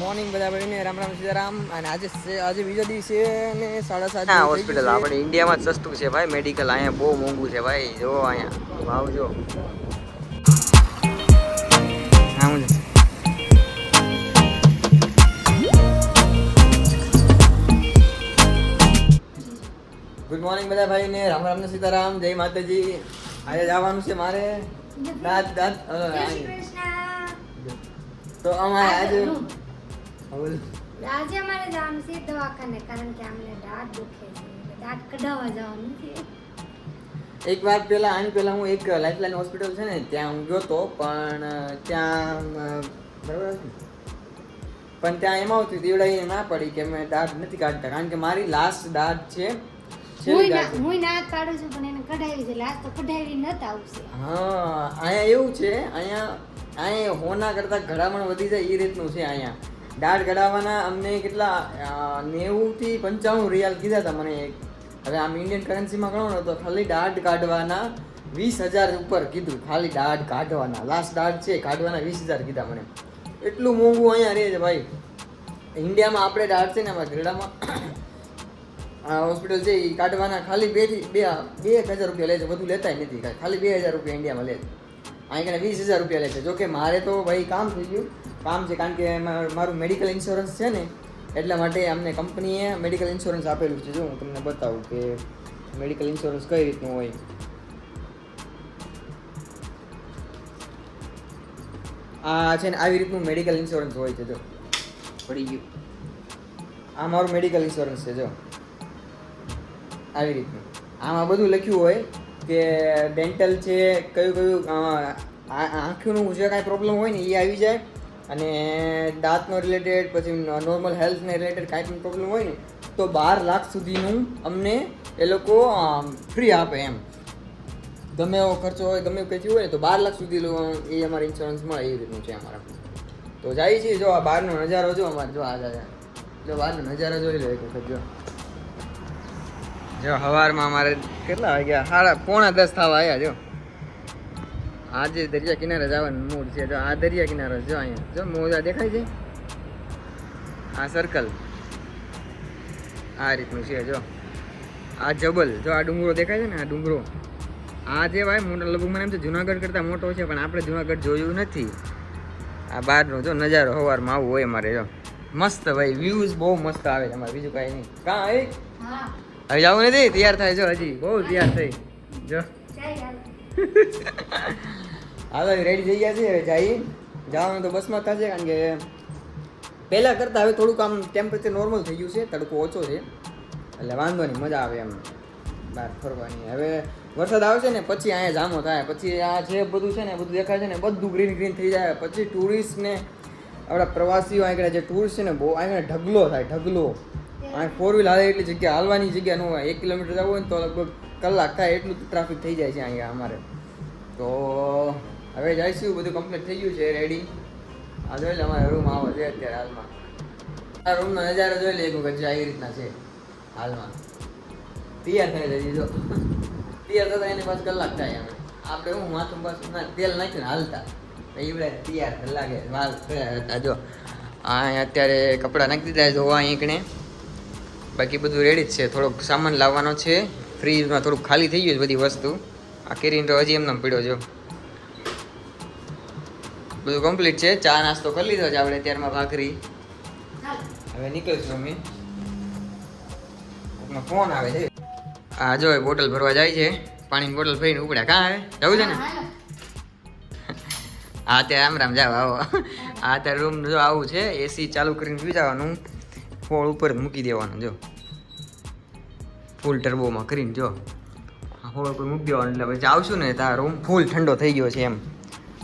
Morning બધા ભાઈને રામ રામ સીતારામ. અને આજે આજે બીજો દિવસ છે અને સાડા સાત ના હોસ્પિટલ આપણે ઇન્ડિયામાં જ સસ્તું છે ભાઈ. મેડિકલ અહીંયા બહુ મોંઘું છે ભાઈ. જો અહીંયા. ભાવ જો હા હું ગુડ મોર્નિંગ બધા ભાઈને. રામ રામ ને સીતારામ. જય માતાજી. આજે જવાનું છે મારે. દાંત દાંત. તો અમારે આજે હા. આજે અમારે જવાનું છે દવાખાને કારણ કે અમને દાંત દુખે છે દાંત કઢાવવા જવાનું છે. એક વાર પહેલા આની પહેલા હું એક લાઈફલાઈન હોસ્પિટલ છે ને ત્યાં હું ગયો તો પણ ત્યાં બરાબર પણ ત્યાં એમાં આવતું દેવડાઈને ના પડી કે મેં દાંત નથી કાઢતા કારણ કે મારી લાસ્ટ દાંત છે હું ના. કાઢું છું પણ એને કઢાવી છે લાસ્ટ તો કઢાવી નતા આવશે હા અહીંયા એવું છે અહીંયા અહીંયા હોના કરતા ઘડામણ વધી જાય એ રીતનું છે અહીંયા. દાઢ કઢાવવાના અમને કેટલા નેવું થી પંચાણું રિયાલ કીધા હતા મને એક. હવે આમ ઇન્ડિયન કરન્સીમાં ગણો ને તો ખાલી દાઢ કાઢવાના વીસ હજાર ઉપર કીધું. ખાલી દાઢ કાઢવાના. લાસ્ટ દાઢ છે, કાઢવાના વીસ હજાર કીધા મને. એટલું મોંઘું અહીંયા રહે છે ભાઈ. ઇન્ડિયામાં આપણે દાઢ છે ને અમારા ગરડામાં હોસ્પિટલ છે એ કાઢવાના ખાલી બેથી, બે બે એક હજાર રૂપિયા લે છે. બધું લેતા નથી. ખાલી બે હજાર રૂપિયા ઇન્ડિયામાં લે છે. અહીં કને વીસ હજાર રૂપિયા લે છે. જોકે મારે તો ભાઈ કામ થઈ ગયું. કામ છે કારણ કે મારું મેડિકલ ઇન્સ્યોરન્સ છે ને, એટલા માટે અમને કંપનીએ મેડિકલ ઇન્સ્યોરન્સ આપેલું છે. જો હું તમને બતાવું કે મેડિકલ ઇન્સ્યોરન્સ કઈ રીતનું હોય. આ છે ને આવી રીતનું મેડિકલ ઇન્સ્યોરન્સ હોય છે, જો. પડી ગયું. આ મારું મેડિકલ ઇન્સ્યોરન્સ છે, જો. આવી રીતનું. આમાં બધું લખ્યું હોય. કે ડેન્ટલ છે, કયું કયું આંખનું જે કાંઈ પ્રોબ્લેમ હોય ને, એ આવી જાય. અને દાંતનો રિલેટેડ પછી નોર્મલ હેલ્થને રિલેટેડ કાંઈ પણ પ્રોબ્લેમ હોય ને, તો બાર લાખ સુધીનું અમને એ લોકો ફ્રી આપે એમ. ગમે એવો ખર્ચો હોય, ગમે એવું કંઈ હોય, તો બાર લાખ સુધી એ અમારે ઇન્સ્યોરન્સ મળે, એ રીતનું છે અમારા. તો જાય છે, જો આ બહારનો નજારો, જો અમારે, જો આ જો બહારનો નજારો જોઈ લો એક વખત, જો. જો સવારમાં અમારે કેટલા વાગ્યા? સાડા પોણા દસ થવા આવ્યા, જો. આજે દરિયા કિનારે જવાનું મૂડ છે, જો, આ દરિયા કિનારો જો અહીંયા. જો, મોજા દેખાય છે? આ સર્કલ આ રીતનું છે, જો. આ જબલ, જો, આ ડુંગરો દેખાય છે ને, આ ડુંગરો. આ જે ભાઈ, મોટો લગભગ મને એમ છે, જુનાગઢ કરતાં મોટો છે, પણ આપણે જુનાગઢ જોયું નથી. આ બહારનો જો નજારો સવારમાં આવું હોય અમારે, જો. મસ્ત ભાઈ વ્યૂઝ બહુ મસ્ત આવે છે અમારે, બીજું કાંઈ નહીં. કાં એ હા. હવે જવું નથી? તૈયાર થાય. જો હજી બહુ તૈયાર થઈ. જો. હાલ. રેડી થઈ ગયા છે હવે જઈએ. જવાનું તો બસમાં થશે કારણ કે પહેલાં કરતાં હવે થોડુંક આમ ટેમ્પરેચર નોર્મલ થઈ ગયું છે. તડકો ઓછો છે. એટલે વાંધો નહીં મજા આવે એમ. બહાર ફરવાની. હવે વરસાદ આવશે ને પછી અહીંયા જામો થાય. પછી આ જે બધું છે ને બધું દેખાય છે ને બધું ગ્રીન ગ્રીન થઈ જાય. પછી ટુરિસ્ટને આપણા પ્રવાસીઓ આગળ જે ટુરિસ્ટ છે ને બહુ આગળ ઢગલો થાય ઢગલો. અહીં ફોર વ્હીલ હાલે એટલી જગ્યા હાલવાની જગ્યા ન હોય, એક કિલોમીટર જવું હોય ને તો લગભગ કલાક થાય એટલું ટ્રાફિક થઈ જાય છે અહીંયા અમારે. તો હવે જઈશું, બધું કમ્પ્લીટ થઈ ગયું છે રેડી આ જોઈ લે, અમારે રૂમ આવે છે અત્યારે હાલમાં. આ રૂમનો નજારો જોઈ લે, એક વખત આવી રીતના છે હાલમાં. તૈયાર થાય છે જો. તૈયાર થતા એની પાછ કલાક થાય અમે આપણે હું માથું પાછું ના, તેલ નાખીને હાલતા. એવડે તૈયાર લાગે વાલ જો. આ અત્યારે કપડાં નાખી દીધા જોવા અહીંકણે બાકી બધું રેડી જ છે. થોડોક સામાન લાવવાનો છે. ફ્રીજમાં થોડુંક ખાલી થઈ ગયું છે બધી વસ્તુ. આ કેરીને તો હજી એમને પડ્યો જો બધું કમ્પ્લીટ છે. ચા નાસ્તો કરી લીધો છે આપણે ત્યારમાં ભાખરી. હવે નીકળશું અમે. કોકનો ફોન આવે છે. આ જો બોટલ ભરવા જાય છે. પાણીની બોટલ ભરીને ઉપડ્યા કાં આવે? જવું છે ને? હા ત્યાં રામ રામ જાવ આવો. આ અત્યારે રૂમ જો આવું છે. એસી ચાલુ કરીને પી જવાનું. હોળ ઉપર જ મૂકી દેવાનું જો. ફૂલ ટર્બોમાં કરીને જો. આ હોળ ઉપર મૂકી દેવાનું એટલે પછી આવશું ને ત્યાં રૂમ ફૂલ ઠંડો થઈ ગયો છે એમ.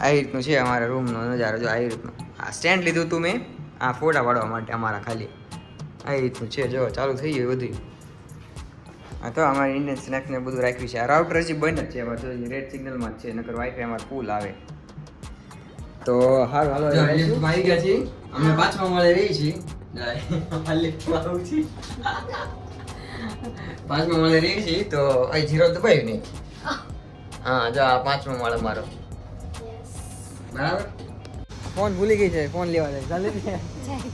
આવી રીતનું છે અમારા રૂમનો નજારો જો આવી રીતનું. આ સ્ટેન્ડ લીધું હતું મેં આ ફોટા પાડવા માટે અમારા ખાલી. આવી રીતનું છે જો ચાલુ થઈ ગયું બધું હા તો અમારે ઇન્ડિયન સ્નેક્સને બધું રાખ્યું છે. આ રાઉટર હજી બંધ જ છે અમારે તો રેડ સિગ્નલમાં જ છે નકર વાઈફાઈ અમારે ફૂલ આવે. તો હાલ હાલો આવી ગયા છીએ અમે પાછમાં મળે રહી છીએ પાંચમા માળે રહી છે તો અહીં જીરો દબાવ્યું નહીં. હા જો આ પાંચમો માળો મારો. બરાબર? ફોન ભૂલી ગઈ છે ફોન લેવા જાય ચાલે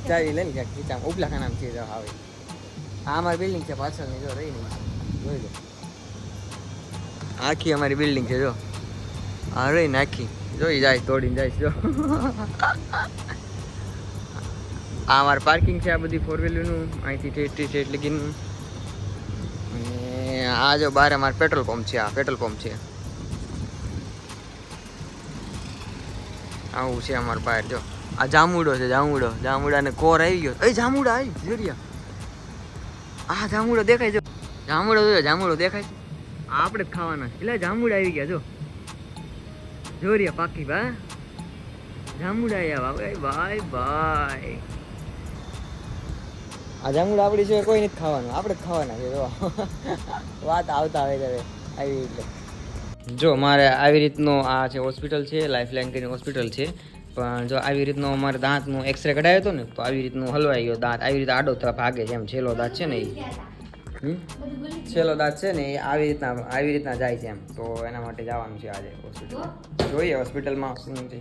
ચાવી લઈ ક્યાંક ખીચામાં. ઉપલા ખાનામાં છે જો આવે આ અમારી બિલ્ડિંગ છે પાછળની જો રહી નહીં જોઈ લો. આખી અમારી બિલ્ડિંગ છે જો. આ રહી નાખી. આખી જોઈ જાય તોડીને જાય જો. આ અમારું પાર્કિંગ છે, આ બધી ફોર વ્હીલરનું અહીંથી ટેસ્ટી છે એટલે લગીનું અને આ જો બહાર અમારે પેટ્રોલ પંપ છે, આ પેટ્રોલ પંપ છે. આવું છે અમારું બહાર, જો. આ જામુડો છે, જામુડો. જામુડાને કોર આવી ગયો. એ જામુડા આવી, જોરિયા. આ જામુડો દેખાય, જો. જામુડો જોયો, જામુડો દેખાય. છે આપણે જ ખાવાના એટલે જામુડા આવી ગયા, જો. જોરિયા પાકી બા જામુડા આવ્યા, ભાઈ ભાઈ ભાઈ. આ જામુડા આપણી સિવાય કોઈ નથી ખાવાનું. આપણે જ ખાવાના છે, જો. વાત આવતા આવે હવે આવી રીતે. જો, મારે આવી રીતનો આ છે હોસ્પિટલ છે લાઈફ લાઈન કરીને હોસ્પિટલ છે, પણ જો આવી રીતનો અમારે દાંતનું એક્સરે કઢાયો હતો ને, તો આવી રીતનું હલવાઈ ગયો દાંત. આવી રીતે આડો થવા ભાગે છે, એમ છેલ્લો દાંત છે ને એ? છેલ્લો દાંત છે ને એ આવી રીતના આવી રીતના જાય છે એમ. તો એના માટે જવાનું છે આજે હોસ્પિટલ. જોઈએ હોસ્પિટલમાં શું છે.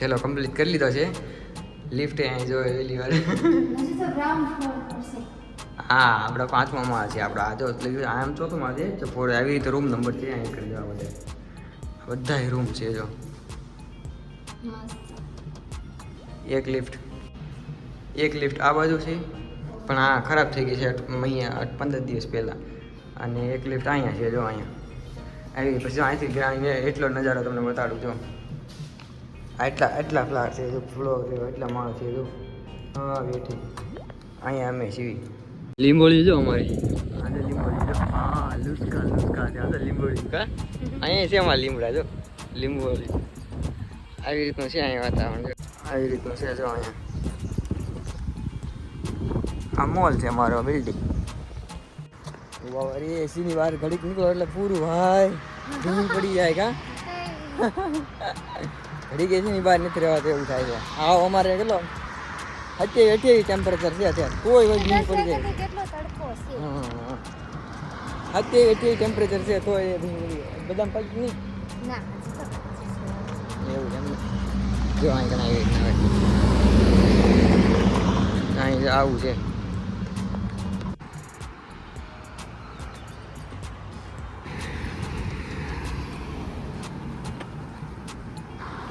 છેલ્લો કમ્પ્લીટ કરી લીધો છે. લિફ્ટ અહીં જો એલી વાર હા આપણા પાંચમા માં છે આપણા. જો એટલે આમ ચોથું માં છે તો ફોર આવી રીતે રૂમ નંબર છે અહીં કરી દેવા બધા બધા રૂમ છે જો. એક લિફ્ટ એક લિફ્ટ આ બાજુ છે પણ આ ખરાબ થઈ ગઈ છે અહીંયા પંદર દિવસ પહેલાં. અને એક લિફ્ટ અહીંયા છે જો અહીંયા. આવી પછી અહીંથી એટલો નજારો તમને બતાડું જો. આ એટલા એટલા ફ્લાર છે જો ફ્લોર છે એટલા માળ છે જો. હા બેઠી. અહીંયા અમે સીવી લીંબોળી જો અમારી. આજે લીંબોળી જો હા લુસકા લુસકા છે. આજે લીંબોળી. કા? અહીંયા છે અમારા લીમડા જો. લીંબોળી. આવી રીતનું છે અહીંયા વાતાવરણ આવી રીતનું છે જો અહીંયા. આ મોલ છે અમારો બિલ્ડિંગ અરે એસીની બહાર ઘડીક નીકળો એટલે પૂરું ભાઈ ધૂળ પડી જાય કા? ઘડીક ને બહાર નથી રહેવાતું એવું થાય છે. આવો અમારે કેટલો? અત્યારે અઠ્યાવીસ ટેમ્પરેચર છે અત્યારે. કોઈ વખત નહીં પડી જાય. છે અત્યારે અઠ્યાવીસ ટેમ્પરેચર છે તો એ બદામ પાક નહીં? છે. એવું છે એમ. જો અહીં કણ આવી રીતના આવું છે.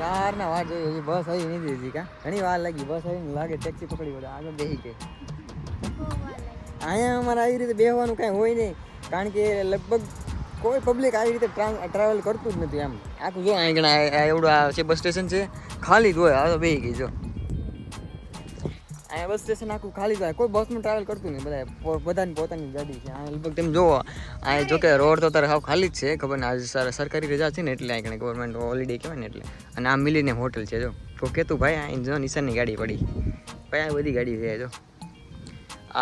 ક્યારના વાર જોઈ હજી બસ આવી નહીં દીધી કા? ઘણી વાર લાગી બસ આવી લાગે ટેક્સી પકડી પડે આગળ ગઈ. બહુ લાગી. અહીંયા અમારે આવી રીતે બેહવાનું કાંઈ હોય નહીં, કારણ કે લગભગ કોઈ પબ્લિક આવી રીતે ટ્રાવેલ કરતું જ નથી એમ આખું જો અહીંયા એવડું છે બસ સ્ટેશન છે, ખાલી જ હોય, આ તો બેસી ગઈ જો. અહીંયા બસ સ્ટેશન આખું ખાલી થાય. કોઈ બસમાં ટ્રાવેલ કરતું નહીં બધા બધાની પોતાની ગાડી છે. અહીંયા લગભગ તેમ જોવો, અહીંયા જો કે રોડ તો તારે હાવ ખાલી જ છે. ખબર ને, આજે સર, સરકારી રજા છે ને એટલે અહીં ગવર્મેન્ટ હોલિડે કહેવાય ને એટલે. અને આ મિલીને હોટલ છે, જો. તો કેતું ભાઈ અહીં જો નિશાનની ગાડી પડી. ભાઈ, આ બધી ગાડી છે, જો.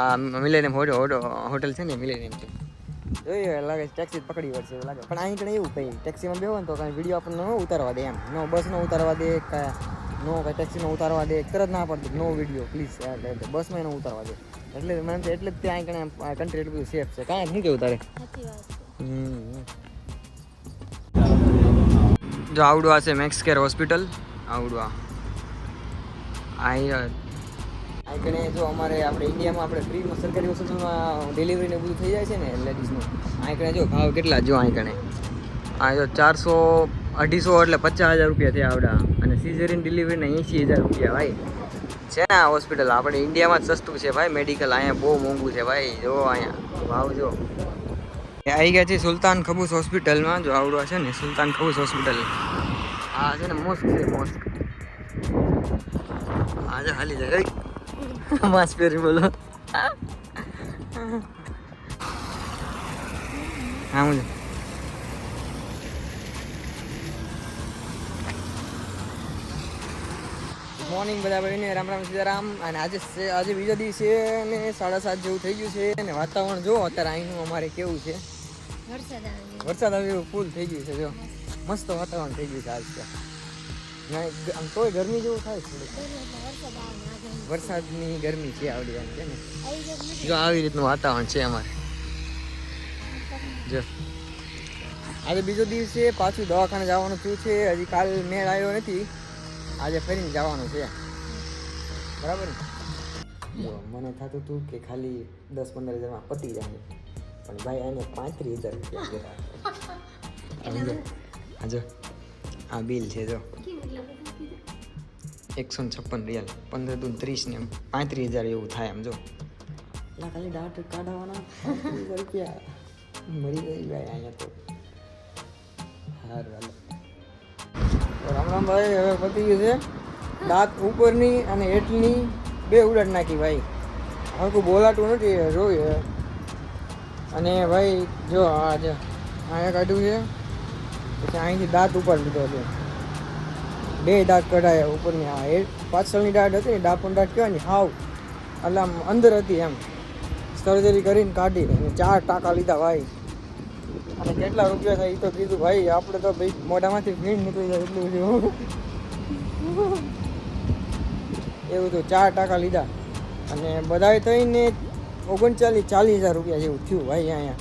આ મિલેનિયમ હોટલ છે ને મિલેનિયમ છે. જોઈએ લાગે ટેક્સી પકડી પડશે લાગે. પણ અહીં કણે એવું કંઈ. ટેક્સીમાં બેહો ને તો કાંઈ વીડિયો આપણને ઉતારવા દે એમ. નો બસ નો ઉતારવા દે કાંઈ નો કાંઈ ટેક્સીનો ઉતારવા દે તરત ના પડતું નો વીડિયો પ્લીઝ એટલે બસમાં એનો ઉતારવા દે. એટલે મને તો એટલે જ ત્યાં કણે કન્ટ્રી એટલું બધું સેફ છે. કાંઈ શું કેવું તારે. જો આવડવા છે મેક્સ કેર હોસ્પિટલ આવડવા. આ અહીં કણે જો અમારે આપણે ઇન્ડિયામાં આપણે ફ્રીમાં સરકારી હોસ્પિટલમાં ડિલિવરી ને બધું થઈ જાય છે ને લેડીઝનું અહીં કણે જો ભાવ કેટલા જો અહીં કણે? આ જો ચારસો અઢીસો એટલે પચાસ હજાર રૂપિયા થયા આવડા. અને સિઝેરિયન ડિલિવરીને એંસી હજાર રૂપિયા, ભાઈ. છે ને આ હોસ્પિટલ આપણે ઇન્ડિયામાં જ સસ્તું છે, ભાઈ. મેડિકલ અહીંયા બહુ મોંઘું છે, ભાઈ. જો અહીંયા, ભાવ જો. આવી ગયા છે સુલતાન ખબૂસ હોસ્પિટલમાં જો આવડવા છે ને, સુલતાન ખબૂસ હોસ્પિટલ આ છે ને મોસ્ક છે મોસ્ક આજે હાલી જાય માસ્ક પહેરી બોલો. હા, હું મોર્નિંગ બધા ભાઈને રામ રામ સીતારામ. અને આજે આજે બીજો દિવસ છે અને સાડા સાત જેવું થઈ ગયું છે. અને વાતાવરણ જો અત્યારે અહીંનું અમારે કેવું છે. વરસાદ આવી ગયો. વરસાદ આવે એવું ફૂલ થઈ ગયું છે જો. મસ્ત વાતાવરણ થઈ ગયું છે આજ આમ તોય ગરમી જેવું થાય છે. વરસાદની ગરમી છે આવડી એમ છે ને. જો આવી રીતનું વાતાવરણ છે અમારે. જો. આજે બીજો દિવસ છે પાછું દવાખાને જવાનું થયું છે. હજી કાલ મેળ આવ્યો નથી. આજે ફરીને જવાનું છે. બરાબર ને? જો મને થતું હતું કે ખાલી દસ પંદર હજારમાં પતી જાય. પણ ભાઈ એને પાંત્રીસ હજાર રૂપિયા જો આ બિલ છે જો. એકસો ને છપ્પન રિયાલ. પંદર દૂન ત્રીસ ને પાંત્રીસ હજાર એવું થાય એમ જો. એટલા ખાલી દાંત કાઢવાના. હજાર રૂપિયા. મરી ગઈ ભાઈ અહીંયા તો. સારું હાલો. રામ રામ હવે પતી ગયું છે. દાંત ઉપરની અને હેઠની બે ઉડાડ નાખી ભાઈ. હવે કોઈ બોલાતું નથી જોઈ અને ભાઈ, જો આજે અહીંયા કાઢ્યું છે. પછી અહીંથી દાંત ઉપર લીધો છે. બે દાંત કઢાયા ઉપરની હા એ પાછળની દાંત હતી ને, ડાપણ દાંત કહેવાય ને, હાવ એટલે આમ અંદર હતી એમ. સર્જરી કરીને કાઢી અને ચાર ટાંકા લીધા ભાઈ. અને કેટલા રૂપિયા થાય એ તો કીધું, ભાઈ, આપણે તો ભાઈ મોઢામાંથી ભીડ નીકળી જાય એટલું બધું એવું તો ચાર ટાકા લીધા. અને બધાએ થઈને ઓગણચાલીસ ચાલીસ હજાર રૂપિયા જેવું થયું ભાઈ અહીંયા.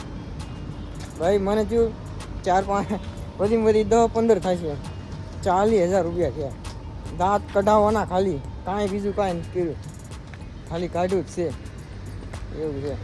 ભાઈ, મને થયું ચાર પાંચ બધી બધી દસ પંદર થશે ચાલીસ હજાર રૂપિયા થયા. દાંત કઢાવવાના ખાલી. કાંઈ બીજું કાંઈ કર્યું. ખાલી કાઢ્યું જ છે. એવું છે.